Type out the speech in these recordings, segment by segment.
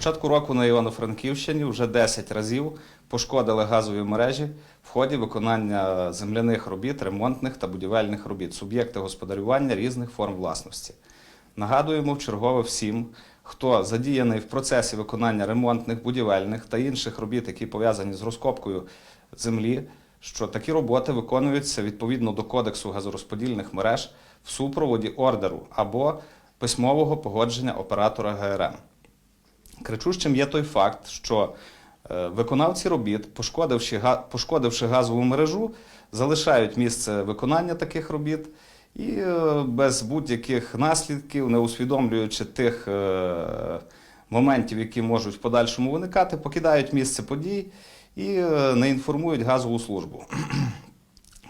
початку року на Івано-Франківщині вже 10 разів пошкодили газові мережі в ході виконання земляних робіт, ремонтних та будівельних робіт, суб'єкти господарювання різних форм власності. Нагадуємо вчергове всім, хто задіяний в процесі виконання ремонтних, будівельних та інших робіт, які пов'язані з розкопкою землі, що такі роботи виконуються відповідно до Кодексу газорозподільних мереж в супроводі ордеру або письмового погодження оператора ГРМ. Кричущим є той факт, що е, виконавці робіт, пошкодивши, пошкодивши газову мережу, залишають місце виконання таких робіт і е, без будь-яких наслідків, не усвідомлюючи тих е, моментів, які можуть в подальшому виникати, покидають місце подій і не інформують газову службу.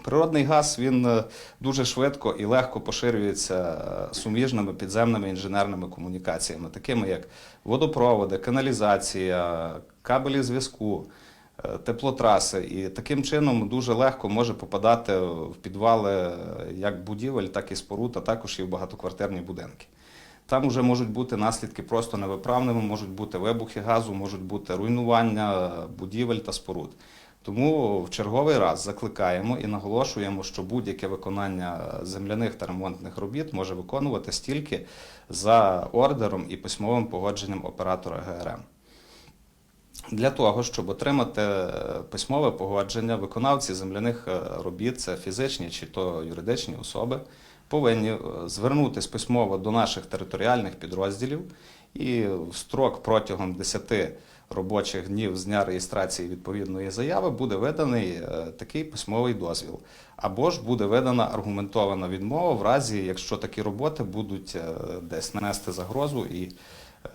Природний газ він е, дуже швидко і легко поширюється е, суміжними підземними інженерними комунікаціями, такими як водопроводи, каналізація, кабелі зв'язку, е, теплотраси. І таким чином дуже легко може попадати в підвали як будівель, так і споруд, а також і в багатоквартирні будинки. Там вже можуть бути наслідки просто невиправними, можуть бути вибухи газу, можуть бути руйнування будівель та споруд. Тому в черговий раз закликаємо і наголошуємо, що будь-яке виконання земляних та ремонтних робіт може виконуватись тільки за ордером і письмовим погодженням оператора ГРМ. Для того, щоб отримати е, письмове погодження, виконавці земляних е, робіт, це фізичні чи то юридичні особи, повинні е, звернутися письмово до наших територіальних підрозділів і строк протягом 10 робочих днів з дня реєстрації відповідної заяви буде виданий е, такий письмовий дозвіл. Або ж буде видана аргументована відмова в разі, якщо такі роботи будуть е, десь нанести загрозу і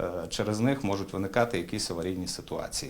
е, через них можуть виникати якісь аварійні ситуації.